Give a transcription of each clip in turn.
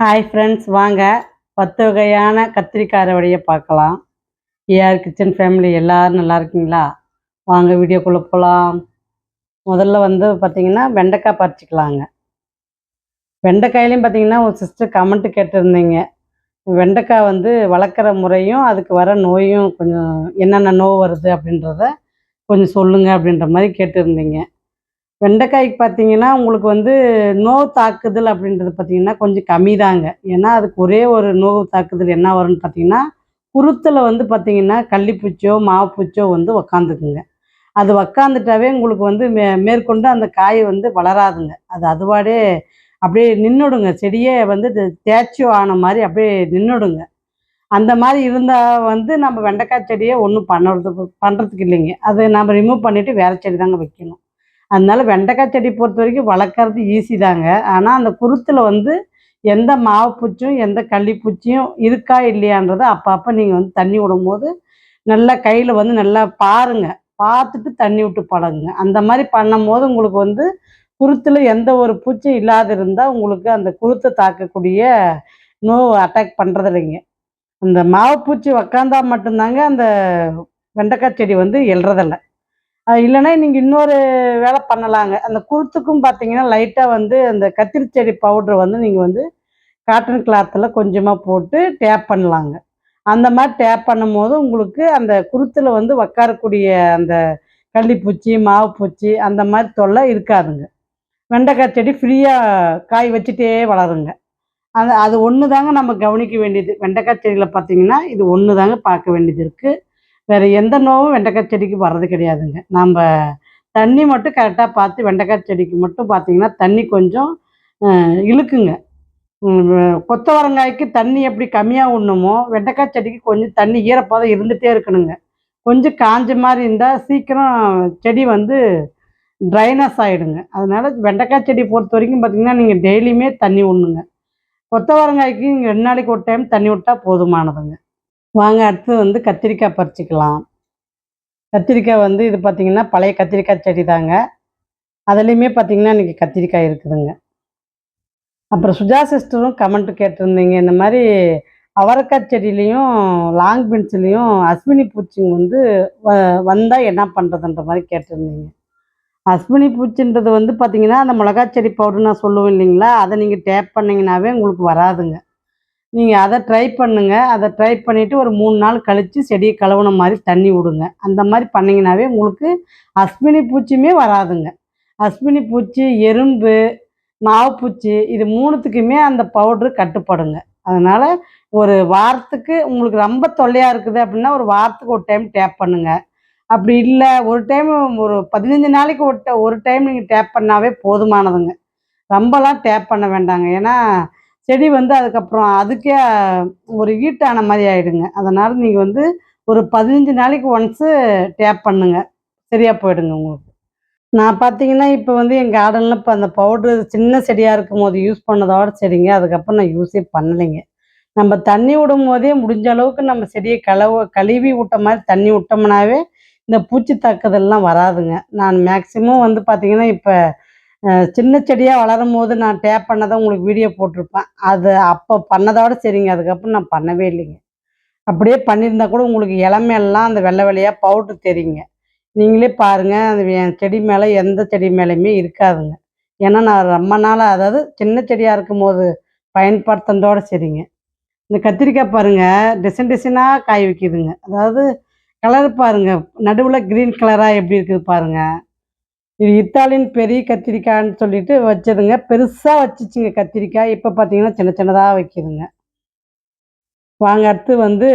Hi friends வாங்க. பத்து வகையான கத்திரிக்காய் அறுவடையை பார்க்கலாம் ஏஆர் கிச்சன் ஃபேமிலி எல்லோரும் நல்லா இருக்கீங்களா? வாங்க வீடியோக்குள்ளே போகலாம் முதல்ல வந்து பார்த்திங்கன்னா வெண்டைக்காய் பறிச்சிக்கலாங்க. வெண்டைக்காயிலையும் பார்த்தீங்கன்னா ஒரு சிஸ்டர் கமெண்ட்டு கேட்டிருந்தீங்க. வெண்டைக்காய் வந்து வளர்க்குற முறையும் அதுக்கு வர நோயும் கொஞ்சம் என்னென்ன நோய் வருது அப்படின்றத கொஞ்சம் சொல்லுங்கள் அப்படின்ற மாதிரி கேட்டிருந்தீங்க. வெண்டைக்காய்க்கு பார்த்தீங்கன்னா உங்களுக்கு வந்து நோவு தாக்குதல் அப்படின்றது பார்த்தீங்கன்னா கொஞ்சம் கம்மி தாங்க ஏன்னா அதுக்கு ஒரே ஒரு நோவு தாக்குதல் என்ன வரும்னு பார்த்தீங்கன்னா குருத்தில் வந்து பார்த்தீங்கன்னா கள்ளிப்பூச்சோ மாவுப்பூச்சோ வந்து உக்காந்துக்குங்க. அது உக்காந்துட்டாவே உங்களுக்கு வந்து மே மேற்கொண்டு அந்த காய் வந்து வளராதுங்க. அது அதுவாடே அப்படியே நின்றுடுங்க செடியே வந்து தேய்ச்சி ஆன மாதிரி அப்படியே நின்றுடுங்க அந்த மாதிரி இருந்தால் வந்து நம்ம வெண்டைக்காய் செடியை ஒன்றும் பண்ணுறதுக்கு பண்ணுறதுக்கு இல்லைங்க. அதை நம்ம ரிமூவ் பண்ணிவிட்டு வேறு செடி தாங்க வைக்கணும். அதனால வெண்டைக்காய் செடி பொறுத்த வரைக்கும் வளர்க்குறது ஈஸி தாங்க. ஆனால் அந்த குருத்தில் வந்து எந்த மாவு பூச்சும் எந்த கள்ளிப்பூச்சியும் இருக்கா இல்லையான்றதை அப்பப்போ நீங்கள் வந்து தண்ணி விடும்போது நல்லா கையில் வந்து நல்லா பாருங்கள் பார்த்துட்டு தண்ணி விட்டு பழகுங்க. அந்த மாதிரி பண்ணும்போது உங்களுக்கு வந்து குருத்தில் எந்த ஒரு பூச்சியும் இல்லாத இருந்தால் உங்களுக்கு அந்த குருத்தை தாக்கக்கூடிய நோய் அட்டாக் பண்ணுறது இல்லைங்க. அந்த மாவு பூச்சி உக்காந்தா மட்டும்தாங்க அந்த வெண்டைக்காய் செடி வந்து எழுறதில்லை இல்லைன்னா நீங்கள் இன்னொரு வேலை பண்ணலாங்க. அந்த குருத்துக்கும் பார்த்தீங்கன்னா லைட்டாக வந்து அந்த கத்திரி செடி பவுட்ரு வந்து நீங்கள் வந்து காட்டன் கிளாத்தில் கொஞ்சமாக போட்டு டேப் பண்ணலாங்க. அந்த மாதிரி டேப் பண்ணும் போது உங்களுக்கு அந்த குருத்தில் வந்து உக்காரக்கூடிய அந்த கள்ளிப்பூச்சி மாவு பூச்சி அந்த மாதிரி தொல்லை இருக்காதுங்க. வெண்டைக்காய் செடி ஃப்ரீயாக காய் வச்சுட்டே வளருங்க. அது அது ஒன்று தாங்க நம்ம கவனிக்க வேண்டியது. வெண்டைக்காய் செடியில் பார்த்தீங்கன்னா இது ஒன்று தாங்க பார்க்க வேண்டியது இருக்குது வேறு எந்த நோவும் வெண்டைக்காய் செடிக்கு வர்றது கிடையாதுங்க. நம்ம தண்ணி மட்டும் கரெக்டாக பார்த்து வெண்டைக்காய் செடிக்கு மட்டும் பார்த்தீங்கன்னா தண்ணி கொஞ்சம் இழுக்குங்க. கொத்தவரங்காய்க்கு தண்ணி எப்படி கம்மியாக விடணுமோ வெண்டைக்காய் செடிக்கு கொஞ்சம் தண்ணி ஈரப்பதம் இருந்துகிட்டே இருக்கணுங்க. கொஞ்சம் காஞ்ச மாதிரி இருந்தால் சீக்கிரம் செடி வந்து ட்ரைனஸ் ஆகிடுங்க அதனால் வெண்டைக்காய் செடி பொறுத்த வரைக்கும் பார்த்திங்கன்னா நீங்கள் டெய்லியுமே தண்ணி விடணுங்க கொத்தவரங்காய்க்கு நீங்கள் ரெண்டு நாளைக்கு ஒரு டைம் தண்ணி விட்டால் போதுமானதுங்க. வாங்க அடுத்து வந்து கத்திரிக்காய் பறிச்சிக்கலாம். கத்திரிக்காய் வந்து இது பார்த்திங்கன்னா பழைய கத்திரிக்காய் செடி தாங்க. அதுலேயுமே பார்த்திங்கன்னா இன்றைக்கி கத்திரிக்காய் இருக்குதுங்க. அப்புறம் சுஜா சிஸ்டரும் கமெண்ட் கேட்டிருந்தீங்க. இந்த மாதிரி அவரைக்காய் செடியிலையும் லாங் பென்சிலையும் அஸ்வினி பூச்சிங்க வந்து வ வந்தால் என்ன பண்ணுறதுன்ற மாதிரி கேட்டிருந்தீங்க. அஸ்வினி பூச்சின்றது வந்து பார்த்திங்கன்னா அந்த மிளகா செடி பவுடர் நான் சொல்லுவேன் இல்லைங்களா? அதை நீங்கள் டேப் பண்ணிங்கனாவே உங்களுக்கு வராதுங்க. நீங்கள் அதை ட்ரை பண்ணுங்கள் அதை ட்ரை பண்ணிவிட்டு ஒரு மூணு நாள் கழித்து செடியை கழுவுன மாதிரி தண்ணி விடுங்க. அந்த மாதிரி பண்ணிங்கனாவே உங்களுக்கு அஸ்வினி பூச்சியுமே வராதுங்க. அஸ்வினி பூச்சி எறும்பு மாவுப்பூச்சி இது மூணுத்துக்குமே அந்த பவுட்ரு கட்டுப்படுங்க. அதனால் ஒரு வாரத்துக்கு உங்களுக்கு ரொம்ப தொல்லையாக இருக்குது அப்படின்னா ஒரு வாரத்துக்கு ஒரு டைம் டேப் பண்ணுங்கள் அப்படி இல்லை ஒரு டைம் ஒரு பதினஞ்சு நாளைக்கு ஒரு ஒரு டைம் நீங்கள் டேப் பண்ணாவே போதுமானதுங்க. ரொம்பலாம் டேப் பண்ண வேண்டாங்க. ஏன்னா செடி வந்து அதுக்கப்புறம் அதுக்கே ஒரு ஹீட்டான மாதிரி ஆகிடுங்க அதனால் நீங்கள் வந்து ஒரு பதினஞ்சு நாளைக்கு ஒன்ஸு டேப் பண்ணுங்கள் சரியாக போயிடுங்க உங்களுக்கு. நான் பார்த்தீங்கன்னா இப்போ வந்து என் கார்டனில் இப்போ அந்த பவுட்ரு சின்ன செடியாக இருக்கும் போது யூஸ் பண்ணதோட சரிங்க. அதுக்கப்புறம் நான் யூஸே பண்ணலைங்க. நம்ம தண்ணி விடும் போதே முடிஞ்ச அளவுக்கு நம்ம செடியை கழுவ கழுவி விட்ட மாதிரி தண்ணி விட்டோம்னாவே இந்த பூச்சி தாக்குதல்லாம் வராதுங்க. நான் மேக்சிமம் வந்து பார்த்திங்கன்னா இப்போ சின்ன செடியாக வளரும் போது நான் டேப் பண்ணதை உங்களுக்கு வீடியோ போட்டிருப்பேன். அது அப்போ பண்ணதோட சரிங்க. அதுக்கப்புறம் நான் பண்ணவே இல்லைங்க. அப்படியே பண்ணியிருந்தா கூட உங்களுக்கு இளமையெல்லாம் அந்த வெள்ளை வெள்ளையாக பவுட்ரு தெரியுங்க. நீங்களே பாருங்கள் அந்த என் செடி மேலே எந்த செடி மேலேயுமே இருக்காதுங்க. ஏன்னா நான் ரொம்ப நாளாக அதாவது சின்ன செடியாக இருக்கும் போது பயன்படுத்தினதோட சரிங்க. இந்த கத்திரிக்காய் பாருங்கள் டிசைன் டிசைனாக காய் வைக்கிதுங்க. அதாவது கலர் பாருங்கள் நடுவில் க்ரீன் கலராக எப்படி இருக்குது பாருங்கள் இது இத்தாலியன் பெரிய கத்திரிக்காய்ன்னு சொல்லிட்டு வச்சதுங்க. பெருசாக வச்சுச்சுங்க கத்திரிக்காய். இப்போ பார்த்தீங்கன்னா சின்ன சின்னதாக வைக்கிதுங்க வாங்க அடுத்து வந்து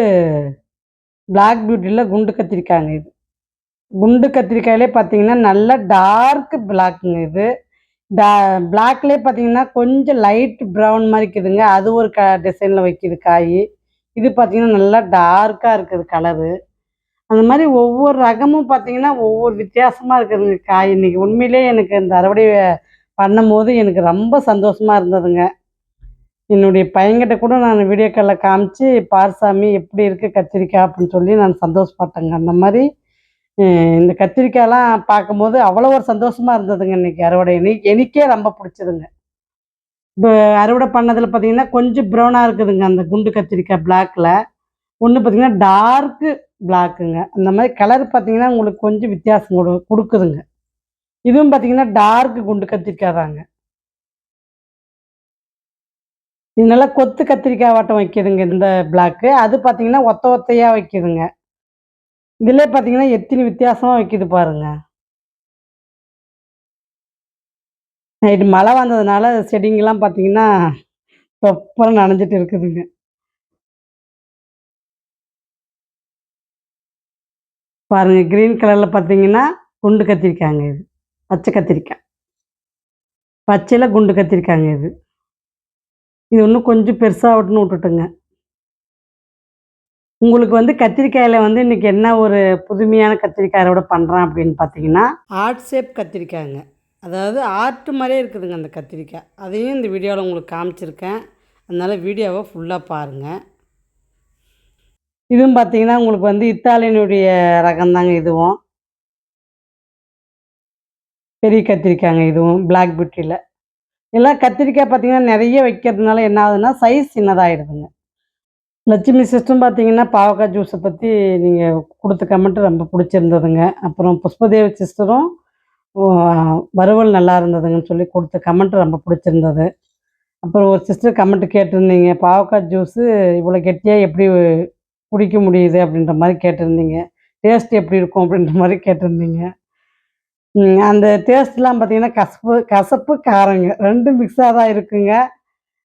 பிளாக் பியூட்டியில் குண்டு கத்திரிக்காய்ங்க இது. குண்டு கத்திரிக்காயிலே பார்த்தீங்கன்னா நல்ல டார்க் பிளாக்குங்க இது. டா பிளாக்லேயே பார்த்தீங்கன்னா கொஞ்சம் லைட் ப்ரௌன் மாதிரி இருக்குதுங்க. அது ஒரு க டிசைனில் வைக்கிது காய். இது பார்த்தீங்கன்னா நல்லா டார்க்காக இருக்குது கலரு அந்த மாதிரி ஒவ்வொரு ரகமும் பார்த்தீங்கன்னா ஒவ்வொரு வித்தியாசமாக இருக்குதுங்க காய். இன்றைக்கி உண்மையிலே எனக்கு இந்த அறுவடை பண்ணும்போது எனக்கு ரொம்ப சந்தோஷமாக இருந்ததுங்க. என்னுடைய பையன்கிட்ட கூட நான் வீடியோ காலில் காமிச்சு பார்சாமி எப்படி இருக்குது கத்திரிக்காய்? அப்படின்னு சொல்லி நான் சந்தோஷப்பட்டேங்க. அந்த மாதிரி இந்த கத்திரிக்காயெலாம் பார்க்கும்போது அவ்வளோ ஒரு சந்தோஷமாக இருந்ததுங்க இன்றைக்கி அறுவடை. எனக்கே ரொம்ப பிடிச்சதுங்க. இப்போ அறுவடை பண்ணதில் பார்த்தீங்கன்னா கொஞ்சம் ப்ரௌனாக இருக்குதுங்க அந்த குண்டு கத்திரிக்காய் பிளாக்கில் ஒன்று பார்த்தீங்கன்னா டார்க்கு பிளாக்குங்க அந்த மாதிரி கலர் பார்த்தீங்கன்னா உங்களுக்கு கொஞ்சம் வித்தியாசம் கொடு கொடுக்குதுங்க. இதுவும் பார்த்தீங்கன்னா டார்க்கு குண்டு கத்திரிக்காய் தாங்க இது நல்லா கொத்து கத்திரிக்காய் வட்டம் வைக்கிதுங்க இந்த பிளாக்கு அது பார்த்தீங்கன்னா ஒத்த ஒத்தையாக வைக்கிதுங்க. இதில் பார்த்தீங்கன்னா எத்தனை வித்தியாசமாக வைக்கிது பாருங்க. நைட்டு மழை வந்ததுனால செடிங்கெல்லாம் பார்த்தீங்கன்னா தொப்பரம் நனைஞ்சிட்டு இருக்குதுங்க. பாருங்க கிரீன் கலரில் பார்த்தீங்கன்னா குண்டு கத்திரிக்காங்க இது. பச்சை கத்திரிக்காய். பச்சையில் குண்டு கத்திரிக்காங்க இது. இது இன்னும் கொஞ்சம் பெருசாகட்டுன்னு விட்டுட்டுங்க. உங்களுக்கு வந்து கத்திரிக்காயில் வந்து இன்றைக்கி என்ன ஒரு புதுமையான கத்திரிக்காய் பண்ணுறேன் அப்படின்னு பார்த்தீங்கன்னா ஆர்ட் ஷேப் கத்திரிக்காய்ங்க. அதாவது ஆர்ட் மாதிரியே இருக்குதுங்க அந்த கத்திரிக்காய். அதையும் இந்த வீடியோவில் உங்களுக்கு காமிச்சிருக்கேன். அதனால் வீடியோவை ஃபுல்லாக பாருங்கள் இதுவும் பார்த்தீங்கன்னா உங்களுக்கு வந்து இத்தாலியனுடைய ரகம்தாங்க இதுவும். பெரிய கத்திரிக்காய்ங்க இதுவும் பிளாக் பியூட்டியில் எல்லாம் கத்திரிக்காய் பார்த்தீங்கன்னா நிறைய வைக்கிறதுனால என்ன ஆகுதுன்னா சைஸ் சின்னதாகிடுதுங்க லட்சுமி சிஸ்டம் பார்த்தீங்கன்னா பாவக்காய் ஜூஸை பற்றி நீங்கள் கொடுத்த கமெண்ட் ரொம்ப பிடிச்சிருந்ததுங்க. அப்புறம் புஷ்பதேவ சிஸ்டரும் வறுவல் நல்லா இருந்ததுங்கன்னு சொல்லி கொடுத்த கமெண்ட் ரொம்ப பிடிச்சிருந்தது. அப்புறம் ஒரு சிஸ்டர் கமெண்ட் கேட்டிருந்தீங்க பாவக்காய் ஜூஸு இவ்வளோ கெட்டியாக எப்படி குடிக்க முடியுது அப்படின்ற மாதிரி கேட்டிருந்தீங்க. டேஸ்ட் எப்படி இருக்கும் அப்படின்ற மாதிரி கேட்டிருந்தீங்க. அந்த டேஸ்ட்லாம் பார்த்தீங்கன்னா கசப்பு கசப்பு காரங்க. ரெண்டும் மிக்ஸாக தான் இருக்குங்க.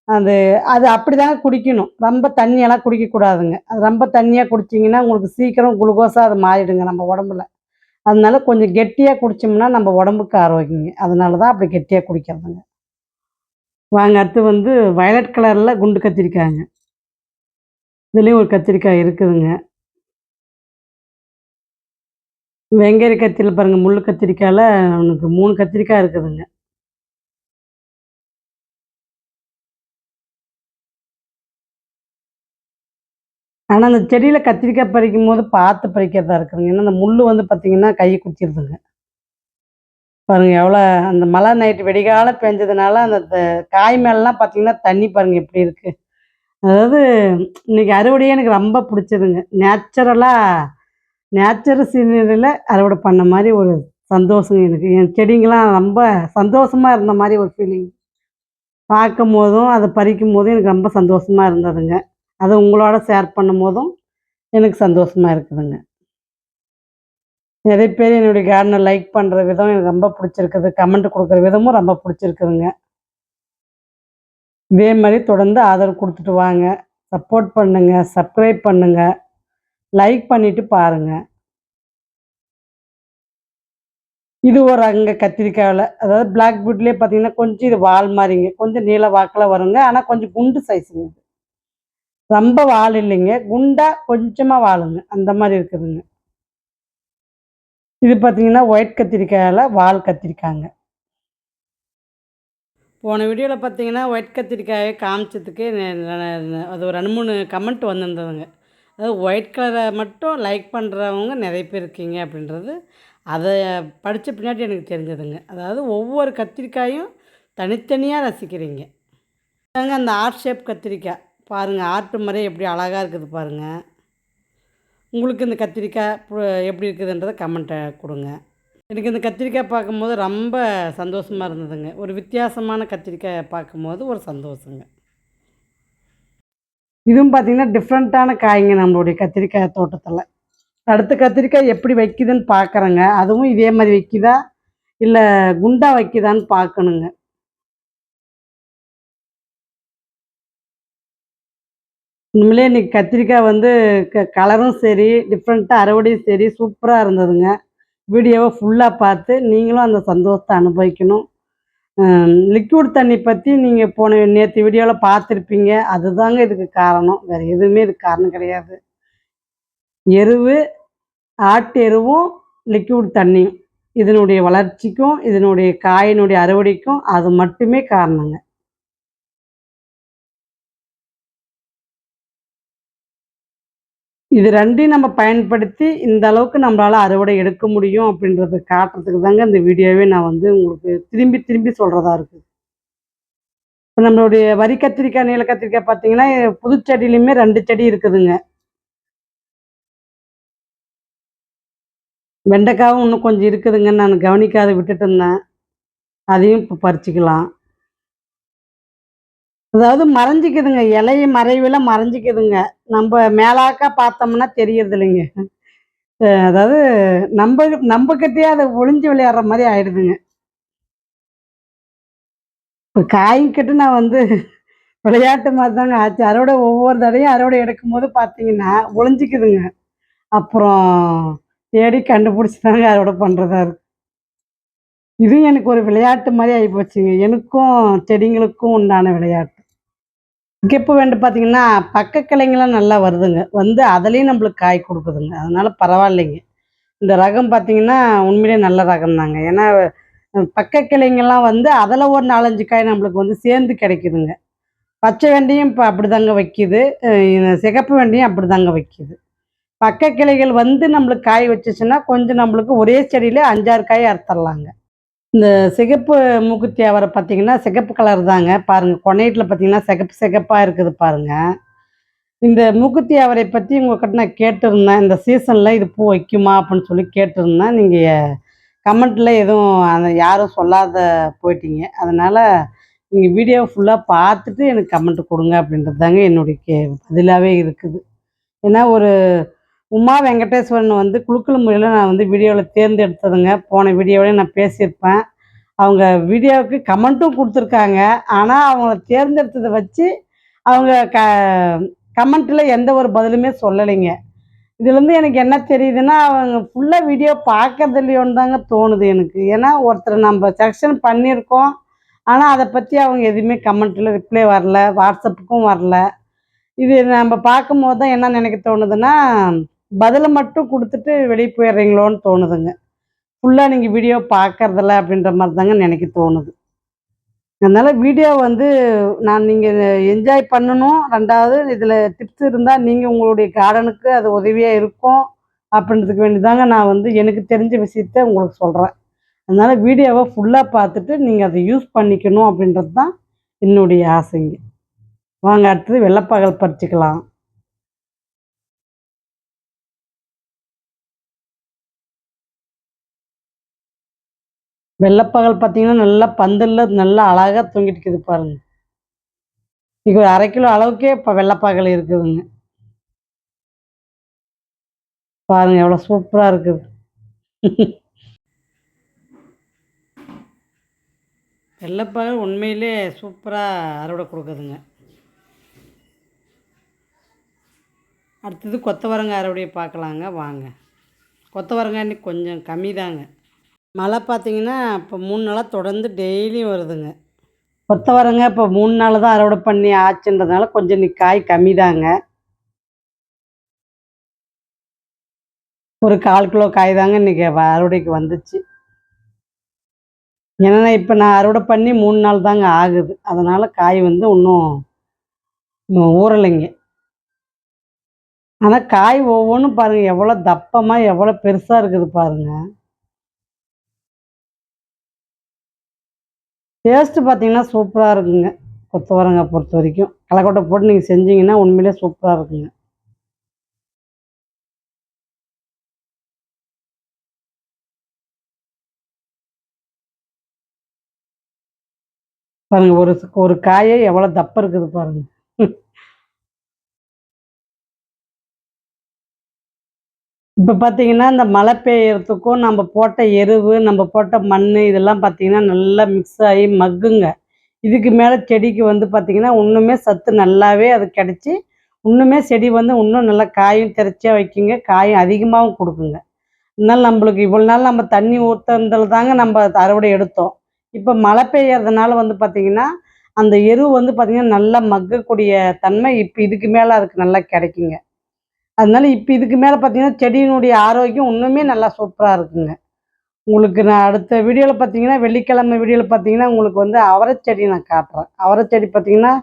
அது அது அப்படி தாங்க குடிக்கணும். ரொம்ப தண்ணியெல்லாம் குடிக்கக்கூடாதுங்க. அது ரொம்ப தண்ணியாக குடிச்சிங்கன்னா உங்களுக்கு சீக்கிரம் குளுக்கோஸாக அது மாறிடுங்க நம்ம உடம்புல. அதனால கொஞ்சம் கெட்டியாக குடிச்சோம்னா நம்ம உடம்புக்கு ஆரோக்கியங்க. அதனால தான் அப்படி கெட்டியாக குடிக்கிறதுங்க. வாங்க அடுத்து வந்து வயலட் கலரில் குண்டு கத்திரிக்காங்க இதுலேயும் ஒரு கத்திரிக்காய் இருக்குதுங்க. வெங்காய கத்திரியில் பாருங்கள் முள் கத்திரிக்காயில் உனக்கு மூணு கத்திரிக்காய் இருக்குதுங்க. ஆனால் அந்த செடியில் கத்திரிக்காய் பறிக்கும் போது பார்த்து பறிக்கிறதா இருக்குதுங்க. ஏன்னா அந்த முள் வந்து பார்த்திங்கன்னா கையை குத்திடுதுங்க பாருங்க எவ்வளோ அந்த மழை நைட்டு வெடிகால பெஞ்சதுனால அந்த காய் மேலாம் பார்த்தீங்கன்னா தண்ணி பாருங்க எப்படி இருக்குது அதாவது இன்னைக்கு அறுவடையே எனக்கு ரொம்ப பிடிச்சதுங்க. நேச்சுரலாக நேச்சுரல் சீனரியில் அறுவடை பண்ண மாதிரி ஒரு சந்தோஷம் எனக்கு. என் செடிங்கெலாம் ரொம்ப சந்தோஷமாக இருந்த மாதிரி ஒரு ஃபீலிங் பார்க்கும் போதும் அதை பறிக்கும் போதும் எனக்கு ரொம்ப சந்தோஷமாக இருந்ததுங்க. அதை உங்களோட ஷேர் பண்ணும் போதும் எனக்கு சந்தோஷமாக இருக்குதுங்க. நிறைய பேர் என்னுடைய கார்டனை லைக் பண்ணுற விதம் எனக்கு ரொம்ப பிடிச்சிருக்குது. கமெண்ட் கொடுக்குற விதமும் ரொம்ப பிடிச்சிருக்குதுங்க. இதே மாதிரி தொடர்ந்து ஆதரவு கொடுத்துட்டு வாங்க. சப்போர்ட் பண்ணுங்க சப்ஸ்கிரைப் பண்ணுங்க லைக் பண்ணிட்டு பாருங்க. இது ஒரு அங்கே கத்திரிக்காயில் அதாவது பிளாக் பீட்லேயே பார்த்தீங்கன்னா கொஞ்சம் இது வால் மாதிரிங்க. கொஞ்சம் நீள வாக்கில் வருங்க. ஆனால் கொஞ்சம் குண்டு சைஸுங்க இது. ரொம்ப வால் இல்லைங்க. குண்டா கொஞ்சமாக வாளுங்க. அந்த மாதிரி இருக்குதுங்க. இது பார்த்தீங்கன்னா ஒயிட் கத்திரிக்காயில் வால் கத்திரிக்காங்க போன வீடியோவில் பார்த்தீங்கன்னா ஒயிட் கத்திரிக்காயை காமிச்சதுக்கு அது ஒரு ரெண்டு மூணு கமெண்ட் வந்திருந்ததுங்க. அதாவது ஒயிட் கலரை மட்டும் லைக் பண்ணுறவங்க நிறைய பேர் இருக்கீங்க அப்படின்றது அதை படித்த பின்னாடி எனக்கு தெரிஞ்சதுங்க. அதாவது ஒவ்வொரு கத்திரிக்காயும் தனித்தனியாக ரசிக்கிறீங்க. அதாங்க அந்த ஆர்ட் ஷேப் கத்திரிக்காய். பாருங்கள் ஆர்ட் முறை எப்படி அழகாக இருக்குது பாருங்கள் உங்களுக்கு இந்த கத்திரிக்காய் பு- எப்படி இருக்குதுன்றதை கமெண்ட்டை கொடுங்க. எனக்கு இந்த கத்திரிக்காய் பார்க்கும்போது ரொம்ப சந்தோஷமாக இருந்ததுங்க. ஒரு வித்தியாசமான கத்திரிக்காய் பார்க்கும்போது ஒரு சந்தோஷங்க. இதுவும் பார்த்திங்கன்னா டிஃப்ரெண்ட்டான காய்ங்க நம்மளுடைய கத்திரிக்காய் தோட்டத்தில். அடுத்த கத்திரிக்காய் எப்படி வைக்குதுன்னு பார்க்குறேங்க. அதுவும் இதே மாதிரி வைக்குதா? இல்லை குண்டா வைக்குதான்னு பார்க்கணுங்க. உண்மையிலே இன்னைக்கு கத்திரிக்காய் வந்து க கலரும் சரி டிஃப்ரெண்ட்டாக அறுவடையும் சரி சூப்பராக இருந்ததுங்க. வீடியோவை ஃபுல்லாக பார்த்து நீங்களும் அந்த சந்தோஷத்தை அனுபவிக்கணும். லிக்விட் தண்ணி பற்றி நீங்கள் போன நேற்று வீடியோவில் பார்த்துருப்பீங்க. அதுதாங்க இதுக்கு காரணம். வேறு எதுவுமே இதுக்கு காரணம் கிடையாது. எருவு ஆட்டு எருவும் லிக்விட் தண்ணியும். இதனுடைய வளர்ச்சிக்கும் இதனுடைய காயினுடைய அறுவடைக்கும் அது மட்டுமே காரணங்க. இது ரெண்டையும் நம்ம பயன்படுத்தி இந்த அளவுக்கு நம்மளால அறுவடை எடுக்க முடியும் அப்படின்றத காட்டுறதுக்கு தாங்க இந்த வீடியோவே நான் வந்து உங்களுக்கு திரும்பி திரும்பி சொல்கிறதா இருக்குது இப்போ நம்மளுடைய வரி கத்திரிக்காய் நீல கத்திரிக்காய் பார்த்தீங்கன்னா புதுச்செடியிலையுமே ரெண்டு செடி இருக்குதுங்க. வெண்டைக்காவும் இன்னும் கொஞ்சம் இருக்குதுங்க. நான் கவனிக்காத விட்டுட்டு இருந்தேன். அதையும் இப்போ பறிச்சுக்கலாம். அதாவது மறைஞ்சிக்குதுங்க இலைய மறைவில் மறைஞ்சிக்குதுங்க. நம்ம மேலாக்கா பார்த்தோம்னா தெரியறது இல்லைங்க அதாவது நம்ம நம்மக்கிட்டே அதை ஒளிஞ்சு விளையாடுற மாதிரி ஆயிடுதுங்க. இப்போ காய்கிட்ட நான் வந்து விளையாட்டு மாதிரி தாங்க ஆச்சு. அறுவடை ஒவ்வொரு தடையும் அறுவடை எடுக்கும் போது பார்த்தீங்கன்னா ஒளிஞ்சிக்குதுங்க. அப்புறம் தேடி கண்டுபிடிச்சி தாங்க அறுவடை பண்ணுறதா இருக்கு. இதுவும் எனக்கு ஒரு விளையாட்டு மாதிரி ஆகிப்போச்சுங்க எனக்கும் செடிங்களுக்கும் உண்டான விளையாட்டு. இப்போ வேண்டு பார்த்தீங்கன்னா பக்க கிளைங்கெல்லாம் நல்லா வருதுங்க. வந்து அதுலேயும் நம்மளுக்கு காய் கொடுக்குதுங்க. அதனால பரவாயில்லைங்க. இந்த ரகம் பார்த்தீங்கன்னா உண்மையிலேயே நல்ல ரகம் தாங்க ஏன்னா பக்க கிளைங்கெல்லாம் வந்து அதில் ஒரு நாலஞ்சு காய் நம்மளுக்கு வந்து சேர்ந்து கிடைக்குதுங்க. பச்சை வெண்டையும் இப்போ அப்படி தாங்க வைக்கிது சிகப்பு வெண்டையும் அப்படி தாங்க வைக்கிது. பக்க கிளைகள் வந்து நம்மளுக்கு காய் வச்சுச்சுன்னா கொஞ்சம் நம்மளுக்கு ஒரே செடியிலே அஞ்சாறு காய் அறுத்தரலாங்க இந்த சிகப்பு மூக்குத்தி அவரை பார்த்தீங்கன்னா சிகப்பு கலர் தாங்க. பாருங்கள் கொனைட்டில் பார்த்தீங்கன்னா சிகப்பு சிகப்பாக இருக்குது பாருங்கள் இந்த மூக்குத்தி அவரை பற்றி உங்ககிட்ட நான் கேட்டிருந்தேன். இந்த சீசனில் இது பூ வைக்குமா அப்படின்னு சொல்லி கேட்டிருந்தேன். நீங்கள் கமெண்ட்டில் எதுவும் அந்த யாரும் சொல்லாத போயிட்டீங்க. அதனால் நீங்கள் வீடியோ ஃபுல்லாக பார்த்துட்டு எனக்கு கமெண்ட் கொடுங்க அப்படின்றது தாங்க என்னுடைய கே பதிலாகவே இருக்குது. ஏன்னா ஒரு உமா வெங்கடேஸ்வரன் வந்து குழுக்கள் முறையில் நான் வந்து வீடியோவில் தேர்ந்தெடுத்ததுங்க. போன வீடியோவிலே நான் பேசியிருப்பேன். அவங்க வீடியோவுக்கு கமெண்ட்டும் கொடுத்துருக்காங்க. ஆனால் அவங்கள தேர்ந்தெடுத்ததை வச்சு அவங்க க கமெண்ட்டில் எந்த ஒரு பதிலுமே சொல்லலைங்க. இதுலேருந்து எனக்கு என்ன தெரியுதுன்னா அவங்க ஃபுல்லாக வீடியோ பார்க்கறது இல்லையோன்னு தாங்க தோணுது எனக்கு. ஏன்னா ஒருத்தர் நம்ம செலெக்ஷன் பண்ணியிருக்கோம். ஆனால் அதை பற்றி அவங்க எதுவுமே கமெண்ட்டில் ரிப்ளை வரல. வாட்ஸ்அப்புக்கும் வரல. இது நம்ம பார்க்கும்போது தான் என்ன நினைக்க தோணுதுன்னா பதிலை மட்டும் கொடுத்துட்டு வெளியே போயிடுறீங்களோன்னு தோணுதுங்க. ஃபுல்லாக நீங்கள் வீடியோ பார்க்கறதில்ல அப்படின்ற மாதிரி தாங்க நினைக்க தோணுது. அதனால் வீடியோ வந்து நான் நீங்கள் என்ஜாய் பண்ணணும். ரெண்டாவது இதில் டிப்ஸ் இருந்தால் நீங்கள் உங்களுடைய கார்டனுக்கு அது உதவியாக இருக்கும் அப்படின்றதுக்கு வேண்டி தாங்க நான் வந்து எனக்கு தெரிஞ்ச விஷயத்த உங்களுக்கு சொல்கிறேன் அதனால் வீடியோவை ஃபுல்லாக பார்த்துட்டு நீங்கள் அதை யூஸ் பண்ணிக்கணும் அப்படின்றது தான் என்னுடைய ஆசைங்க. வாங்க அடுத்தது வெள்ளப்பகல் பறிச்சுக்கலாம். வெள்ளப்பகல் பார்த்தீங்கன்னா நல்லா பந்தல்ல நல்லா அழகாக தொங்கிட்டு இருக்குது பாருங்க. இது ஒரு அரை கிலோ அளவுக்கே இப்போ வெள்ளப்பகல் இருக்குதுங்க. பாருங்க எவ்வளோ சூப்பராக இருக்குது. வெள்ளைப்பகல் உண்மையிலே சூப்பராக அறுவடை கொடுக்குதுங்க. அடுத்தது கொத்தவரங்காய் அறுவடையை பார்க்கலாங்க வாங்க. கொத்தவரங்காய் இன்னைக்கு கொஞ்சம் கம்மி தாங்க. மழை பார்த்தீங்கன்னா இப்போ மூணு நாளாக தொடர்ந்து டெய்லியும் வருதுங்க. கொத்தவரங்காய் இப்போ மூணு நாள் தான் அறுவடை பண்ணி ஆச்சுன்றதுனால கொஞ்சம் இன்னைக்கு காய் கம்மி தாங்க ஒரு கால் கிலோ காய் தாங்க இன்னைக்கு அறுவடைக்கு வந்துச்சு. ஏன்னா இப்போ நான் அறுவடை பண்ணி மூணு நாள் தாங்க ஆகுது. அதனால் காய் வந்து இன்னும் இன்னும் ஊறலைங்க. ஆனால் காய் ஒவ்வொன்றும் பாருங்கள் எவ்வளோ தப்பமாக எவ்வளோ பெருசாக இருக்குது பாருங்க. டேஸ்ட்டு பார்த்தீங்கன்னா சூப்பராக இருக்குங்க. கொத்தவரங்காய் பொறுத்த வரைக்கும். களைக்கொட்டை போட்டு நீங்கள் செஞ்சீங்கன்னா உண்மையிலே சூப்பராக இருக்குங்க. பாருங்க ஒரு ஒரு காயே எவ்வளோ தப்பு இருக்குது பாருங்க. இப்போ பார்த்தீங்கன்னா இந்த மழை பெய்யறதுக்கும் நம்ம போட்ட எருவு நம்ம போட்ட மண் இதெல்லாம் பார்த்தீங்கன்னா நல்லா மிக்ஸ் ஆகி மக்குங்க. இதுக்கு மேலே செடிக்கு வந்து பார்த்திங்கன்னா இன்னுமே சத்து நல்லாவே அது கிடச்சி இன்னுமே செடி வந்து இன்னும் நல்லா காயும் திரைச்சியாக வைக்குங்க காயும் அதிகமாகவும் கொடுக்குங்க. இருந்தாலும் நம்மளுக்கு இவ்வளோ நாள் நம்ம தண்ணி ஊற்றுறதுல தாங்க நம்ம அறுவடை எடுத்தோம். இப்போ மழை பெய்யறதுனால வந்து பார்த்திங்கன்னா அந்த எரு வந்து பார்த்திங்கன்னா நல்லா மக்கக்கூடிய தன்மை இப்போ இதுக்கு மேலே அதுக்கு நல்லா கிடைக்குங்க. அதனால இப்போ இதுக்கு மேலே பார்த்தீங்கன்னா செடியினுடைய ஆரோக்கியம் இன்னுமே நல்லா சூப்பராக இருக்குங்க. உங்களுக்கு நான் அடுத்த வீடியோவில் பார்த்தீங்கன்னா வெள்ளிக்கிழமை வீடியோவில் பார்த்தீங்கன்னா உங்களுக்கு வந்து அவரைச்செடி நான் காட்டுறேன். அவரைச்செடி பார்த்தீங்கன்னா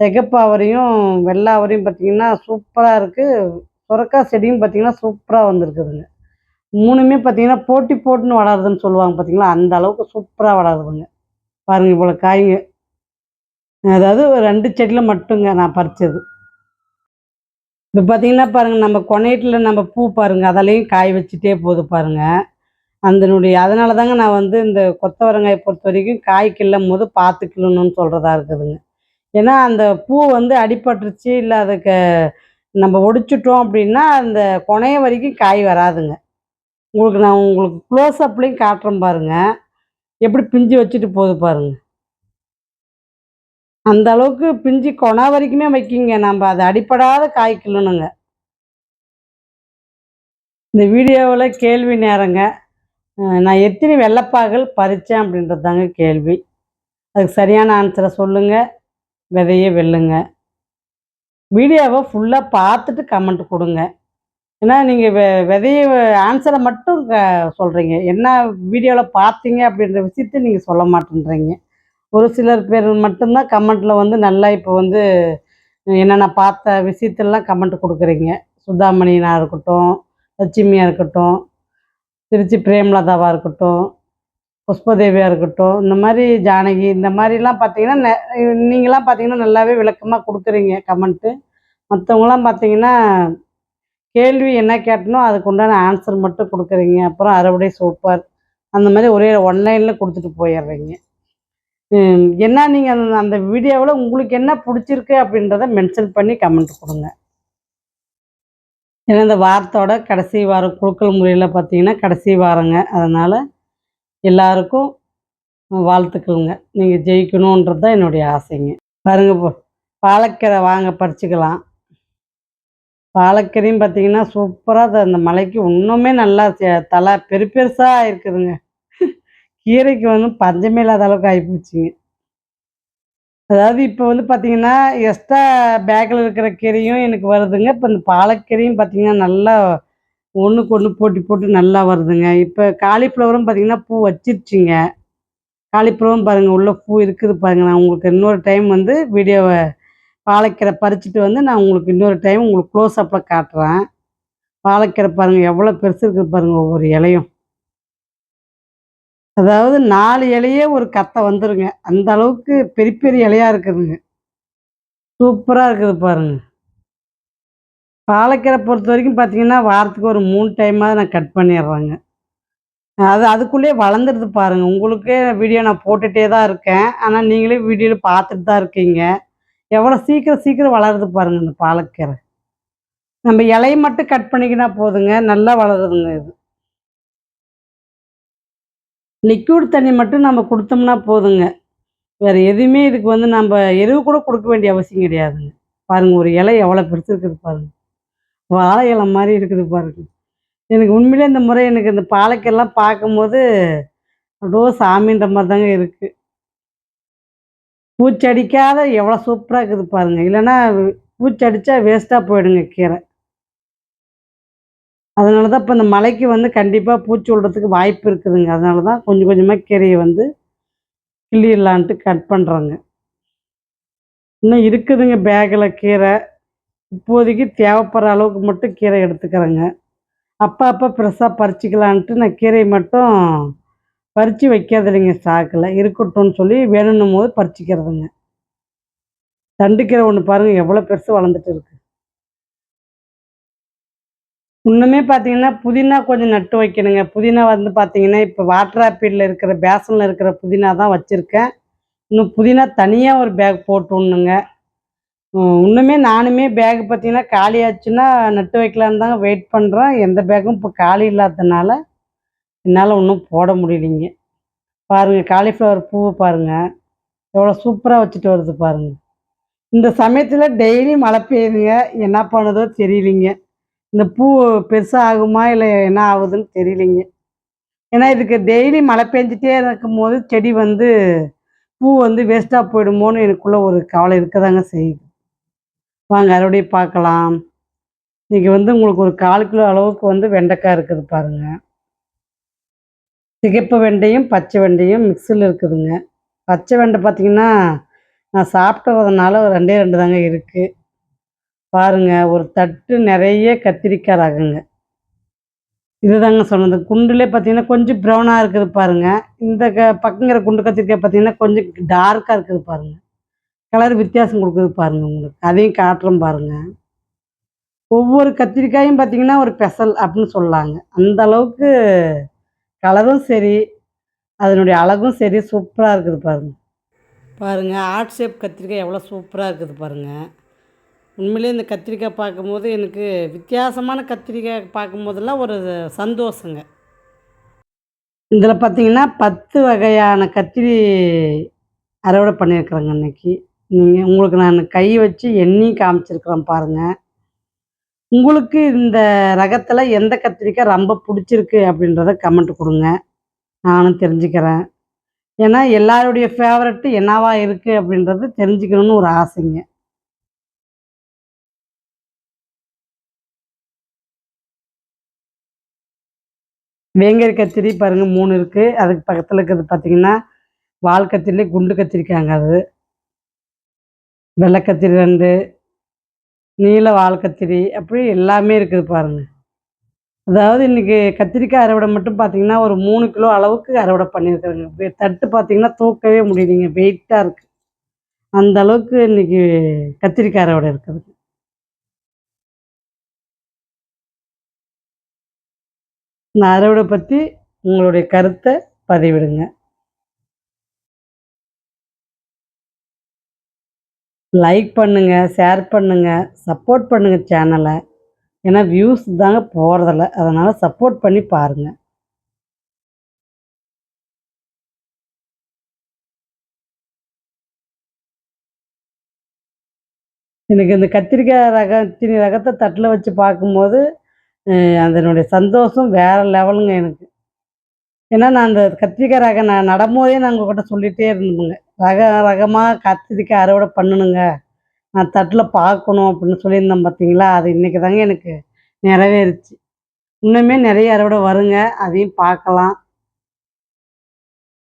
சிகப்பு அவரையும் வெள்ளை அவரையும் பார்த்தீங்கன்னா சூப்பராக இருக்குது சுரக்காய் செடியும் பார்த்தீங்கன்னா சூப்பராக வந்திருக்குதுங்க. மூணுமே பார்த்தீங்கன்னா போட்டி போட்டுன்னு வளருதுன்னு சொல்லுவாங்க பார்த்தீங்களா அந்த அளவுக்கு சூப்பராக வளருதுங்க. பாருங்க இவ்வளோ காய்ங்க அதாவது ஒரு ரெண்டு செடியில் மட்டுங்க நான் பறித்தது இப்போ பார்த்தீங்கன்னா பாருங்கள் நம்ம கொனைட்டில் நம்ம பூ பாருங்கள் அதலையும் காய் வச்சுட்டே போகுது பாருங்கள் அதனுடைய அதனால தாங்க நான் வந்து இந்த கொத்தவரங்காய் பொறுத்த வரைக்கும் காய் கிள்ளும் போது பார்த்து கிள்ளணும்னு சொல்கிறதா இருக்குதுங்க. ஏன்னா அந்த பூ வந்து அடிபட்டுருச்சு இல்லை அதுக்கு நம்ம ஒடிச்சிட்டோம் அப்படின்னா அந்த கொனைய வரைக்கும் காய் வராதுங்க. உங்களுக்கு நான் உங்களுக்கு க்ளோஸ் அப்லேயும் காட்டுறேன் பாருங்க. எப்படி பிஞ்சு வச்சுட்டு போகுது பாருங்க. அந்த அளவுக்கு பிஞ்சு கொணா வரைக்குமே வைக்கிங்க. நம்ம அதை அடிப்படாத காய் கிள்ளணுங்க இந்த வீடியோவில் கேள்வி நேரங்க. நான் எத்தனை வெள்ளைப்பாகல் பறித்தேன் அப்படின்றது தாங்க கேள்வி. அதுக்கு சரியான ஆன்சரை சொல்லுங்கள் விதையே வெல்லுங்க. வீடியோவை ஃபுல்லாக பார்த்துட்டு கமெண்ட் கொடுங்க. ஏன்னா நீங்கள் வெ விதைய ஆன்சரை மட்டும் க சொல்கிறீங்க என்ன வீடியோவில் பார்த்தீங்க அப்படின்ற விஷயத்த நீங்கள் சொல்ல மாட்டேன்றீங்க. ஒரு சிலர் பேர் மட்டும்தான் கமெண்ட்டில் வந்து நல்லா இப்போ வந்து என்னென்ன பார்த்த விஷயத்தெல்லாம் கமெண்ட் கொடுக்குறீங்க. சுதாமணியனாக இருக்கட்டும் லட்சுமியாக இருக்கட்டும் திருச்சி பிரேமலதாவாக இருக்கட்டும் புஷ்பதேவியாக இருக்கட்டும் இந்த மாதிரி ஜானகி இந்த மாதிரிலாம் பார்த்தீங்கன்னா நெ- நீங்களாம் பார்த்தீங்கன்னா நல்லாவே விளக்கமாக கொடுக்குறீங்க கமெண்ட்டு. மற்றவங்களாம் பார்த்தீங்கன்னா கேள்வி என்ன கேட்டனோ அதுக்கு உண்டான ஆன்சர் மட்டும் கொடுக்குறீங்க. அப்புறம் அறுவடை சூப்பர். அந்த மாதிரி ஒரே ஒன்லைனில் கொடுத்துட்டு போயிடுறீங்க. என்ன நீங்கள் அந்த அந்த வீடியோவில் உங்களுக்கு என்ன பிடிச்சிருக்கு அப்படின்றத மென்ஷன் பண்ணி கமெண்ட் கொடுங்க. ஏன்னா இந்த வாரத்தோட கடைசி வாரம் குழுக்கள் முறையில் பார்த்தீங்கன்னா கடைசி வாரங்க. அதனால் எல்லாருக்கும் வாழ்த்துக்களுங்க. நீங்கள் ஜெயிக்கணுன்றது தான் என்னுடைய ஆசைங்க. பாருங்க பாலக்கீரை வாங்க பறிச்சுக்கலாம். பாலக்கீரையும் பார்த்தீங்கன்னா சூப்பராக அந்த மலைக்கு இன்னுமே நல்லா தலை பெரு பெருசாக இருக்குதுங்க. கீரைக்கு வந்து பஞ்சமே இல்லாத அளவுக்கு ஆகிப்போச்சுங்க அதாவது இப்போ வந்து பார்த்தீங்கன்னா எக்ஸ்ட்ரா பேக்கில் இருக்கிற கீரையும் எனக்கு வருதுங்க. இப்போ இந்த பாலக்கீரையும் பார்த்தீங்கன்னா நல்லா ஒன்றுக்கு ஒன்று போட்டி போட்டு நல்லா வருதுங்க. இப்போ காலிஃப்ளவரும் பார்த்தீங்கன்னா பூ வச்சிருச்சிங்க. காலிஃப்ளவரும் பாருங்கள் உள்ள பூ இருக்குது பாருங்கள் நான் உங்களுக்கு இன்னொரு டைம் வந்து வீடியோவை பாலக்கீரை பறிச்சுட்டு வந்து நான் உங்களுக்கு இன்னொரு டைம் உங்களுக்கு க்ளோஸ் அப்பில் காட்டுறேன். பாலக்கீரை பாருங்கள் எவ்வளோ பெருசு இருக்குது பாருங்கள் ஒவ்வொரு இலையும். அதாவது நாலு இலையே ஒரு கத்தை வந்துருங்க. அந்த அளவுக்கு பெரிய பெரிய இலையா இருக்குதுங்க. சூப்பராக இருக்குது பாருங்க. பாலக்கீரை பொறுத்த வரைக்கும் பார்த்தீங்கன்னா வாரத்துக்கு ஒரு மூணு டைமாவது நான் கட் பண்ணிடுறேங்க. அது அதுக்குள்ளேயே வளர்ந்துடுது பாருங்க. உங்களுக்கே வீடியோ நான் போட்டுகிட்டே தான் இருக்கேன். ஆனால் நீங்களே வீடியோவில் பார்த்துட்டு தான் இருக்கீங்க. எவ்வளோ சீக்கிரம் சீக்கிரம் வளருது பாருங்க இந்த பாலக்கீரை. நம்ம இலையை மட்டும் கட் பண்ணிக்கினா போதுங்க. நல்லா வளருதுங்க இது. லிக்யூட் தண்ணி மட்டும் நம்ம கொடுத்தோம்னா போதுங்க. வேறு எதுவுமே இதுக்கு வந்து நம்ம எருவு கூட கொடுக்க வேண்டிய அவசியம் கிடையாதுங்க. பாருங்க ஒரு இலை எவ்வளோ பெருசு இருக்குது பாருங்கள் வாழை இலை மாதிரி இருக்குது பாருங்க. எனக்கு உண்மையிலே இந்த முறை எனக்கு இந்த பாலைக்கெல்லாம் பார்க்கும்போது அப்படியே சாமின்ற மாதிரி தாங்க இருக்குது பூச்சடிக்காத எவ்வளோ சூப்பராக இருக்குது பாருங்கள் இல்லைன்னா பூச்சடித்தா வேஸ்ட்டாக போயிடுங்க கீரை. அதனால தான் இப்போ இந்த மலைக்கு வந்து கண்டிப்பாக பூச்சி விடுறதுக்கு வாய்ப்பு இருக்குதுங்க. அதனால தான் கொஞ்சம் கொஞ்சமாக கீரையை வந்து கிள்ளிடலான்ட்டு கட் பண்ணுறோங்க இன்னும் இருக்குதுங்க பேக்கில் கீரை. இப்போதைக்கு தேவைப்படுற அளவுக்கு மட்டும் கீரை எடுத்துக்கிறேங்க. அப்போ அப்போ ஃப்ரெஷ்ஷாக பறிச்சிக்கலான்ட்டு நான் கீரையை மட்டும் பறித்து வைக்கிறது இல்லைங்க ஸ்டாக்கில் இருக்கட்டும்னு சொல்லி வேணும்னும் போது பறிச்சிக்கிறதுங்க. தண்டுக்கீரை ஒன்று பாருங்கள் எவ்வளோ பெருசு வளர்ந்துட்டு இருக்குது இன்னுமே பார்த்தீங்கன்னா புதினா கொஞ்சம் நட்டு வைக்கணுங்க. புதினா வந்து பார்த்தீங்கன்னா இப்போ வாட்டர் ஆப்பிளில் இருக்கிற பேசனில் இருக்கிற புதினா தான் வச்சுருக்கேன். இன்னும் புதினா தனியாக ஒரு பேக் போட்டு விடணுங்க இன்னுமே நானுமே பேக் பார்த்தீங்கன்னா காலியாச்சுன்னா நட்டு வைக்கலான்னு தாங்க வெயிட் பண்ணுறேன் எந்த பேக்கும் இப்போ காலி இல்லாததுனால என்னால் ஒன்றும் போட முடியலைங்க. பாருங்கள் காலிஃப்ளவர் பூவை பாருங்கள் எவ்வளோ சூப்பராக வச்சுட்டு வருது பாருங்கள் இந்த சமயத்தில் டெய்லி மழை பெய்யுதுங்க. என்ன பண்ணுதோ தெரியலிங்க. இந்த பூ பெருசாக ஆகுமா இல்லை என்ன ஆகுதுன்னு தெரியலிங்க. ஏன்னா இதுக்கு டெய்லி மழை பெஞ்சிட்டே இருக்கும் போது செடி வந்து பூ வந்து வேஸ்ட்டாக போயிடுமோன்னு எனக்குள்ளே ஒரு கவலை இருக்கதாங்க செய்யுது. வாங்க அறுவடையை பார்க்கலாம். இன்றைக்கி வந்து உங்களுக்கு ஒரு கால் கிலோ அளவுக்கு வந்து வெண்டைக்காய் இருக்குது பாருங்க. சிகப்பு வெண்டையும் பச்சை வெண்டையும் மிக்ஸில் இருக்குதுங்க. பச்சை வெண்டை பார்த்தீங்கன்னா நான் சாப்பிட்டதுனால ஒரு ரெண்டே ரெண்டு தாங்க இருக்குது பாருங்க ஒரு தட்டு நிறைய கத்திரிக்காய் ரகங்க. இதுதாங்க சொன்னது. குண்டுலே பார்த்தீங்கன்னா கொஞ்சம் ப்ரௌனாக இருக்குது பாருங்க. இந்த க பக்கங்கிற குண்டு கத்திரிக்காய் பார்த்தீங்கன்னா கொஞ்சம் டார்க்காக இருக்குது பாருங்க. கலர் வித்தியாசம் கொடுக்குது பாருங்கள் உங்களுக்கு. அதையும் காட்டுறோம் பாருங்கள் ஒவ்வொரு கத்திரிக்காயும் பார்த்தீங்கன்னா ஒரு பெசல் அப்படின்னு சொல்லலாங்க அந்த அளவுக்கு கலரும் சரி அதனுடைய அழகும் சரி சூப்பராக இருக்குது பாருங்கள் பாருங்கள் ஆர்ட் ஷேப் கத்திரிக்காய் எவ்வளோ சூப்பராக இருக்குது பாருங்கள் உண்மையிலே இந்த கத்திரிக்காய் பார்க்கும்போது எனக்கு வித்தியாசமான கத்திரிக்காய் பார்க்கும்போதெல்லாம் ஒரு சந்தோஷங்க. இதில் பார்த்தீங்கன்னா பத்து வகையான கத்திரி அறுவடை பண்ணியிருக்கிறேங்க இன்னைக்கு. நீங்கள் உங்களுக்கு நான் கை வச்சு எண்ணி காமிச்சிருக்கிறேன் பாருங்கள் உங்களுக்கு இந்த ரகத்தில் எந்த கத்திரிக்காய் ரொம்ப பிடிச்சிருக்கு அப்படின்றத கமெண்ட் கொடுங்க. நானும் தெரிஞ்சுக்கிறேன். ஏன்னா எல்லாருடைய ஃபேவரட்டு என்னவா இருக்குது அப்படின்றது தெரிஞ்சுக்கணும்னு ஒரு ஆசைங்க. வேங்கரி கத்திரி பாருங்கள் மூணு இருக்குது அதுக்கு பக்கத்தில் இருக்கிறது பார்த்தீங்கன்னா வால் கத்திரிலே குண்டு கத்திரிக்காங்க அது. வெள்ளை கத்திரி ரெண்டு நீல வால் கத்திரி அப்படி எல்லாமே இருக்குது பாருங்கள் அதாவது இன்றைக்கி கத்திரிக்காய் அறுவடை மட்டும் பார்த்தீங்கன்னா ஒரு மூணு கிலோ அளவுக்கு அறுவடை பண்ணியிருக்கிறேங்க தட்டு பார்த்தீங்கன்னா தூக்கவே முடியலைங்க. வெயிட்டாக இருக்குது அந்த அளவுக்கு இன்றைக்கி கத்திரிக்காய் அறுவடை இருக்குதுங்க இந்த அறுவடை பற்றி உங்களுடைய கருத்தை பதிவிடுங்க. லைக் பண்ணுங்கள் ஷேர் பண்ணுங்கள் சப்போர்ட் பண்ணுங்கள் சேனலை ஏன்னா வியூஸ் தாங்க போகிறதில்ல அதனால் சப்போர்ட் பண்ணி பாருங்கள் எனக்கு இந்த கத்திரிக்காய் ரகத்தின் ரகத்தை தட்டில் வச்சு பார்க்கும்போது அதனுடைய சந்தோஷம் வேறு லெவலுங்க எனக்கு. ஏன்னா நான் அந்த கத்திரிக்காய் ரகம் நான் நடும்போதே நான் உங்கள்கிட்ட சொல்லிகிட்டே இருந்தேங்க ரக ரகமாக கத்திரிக்காய் அறுவடை பண்ணணுங்க நான் தட்டில் பார்க்கணும் அப்படின்னு சொல்லியிருந்தேன் பார்த்தீங்களா அது இன்றைக்கி தாங்க எனக்கு நிறைவேறுச்சு. இன்னுமே நிறைய அறுவடை வருங்க. அதையும் பார்க்கலாம்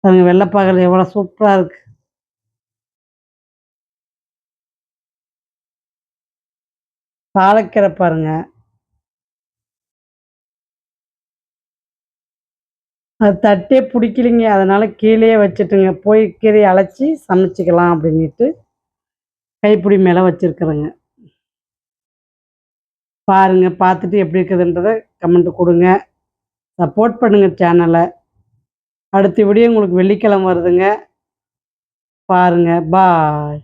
பாருங்க வெள்ளைப்பாகல் எவ்வளோ சூப்பராக இருக்குது பாலக்கீரை பாருங்கள் அது தட்டே பிடிக்கலிங்க. அதனால் கீழே வச்சுட்டுங்க. போய் கீரையை அழைச்சி சமைச்சிக்கலாம் அப்படின்ட்டு கைப்பிடி மேலே வச்சுருக்குறேங்க. பாருங்கள் பார்த்துட்டு எப்படி இருக்குதுன்றதை கமெண்ட் கொடுங்க. சப்போர்ட் பண்ணுங்கள் சேனலை அடுத்த விடிய உங்களுக்கு வெள்ளிக்கிழமை வருதுங்க. பாருங்கள் பாய்